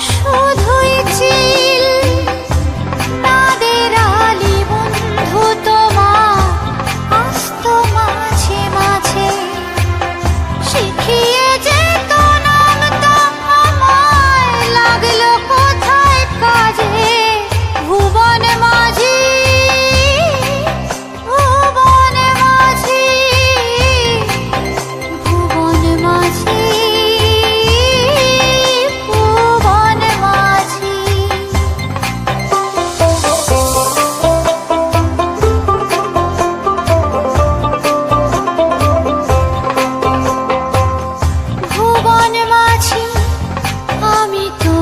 说的 জীবন মাঝি আমি তো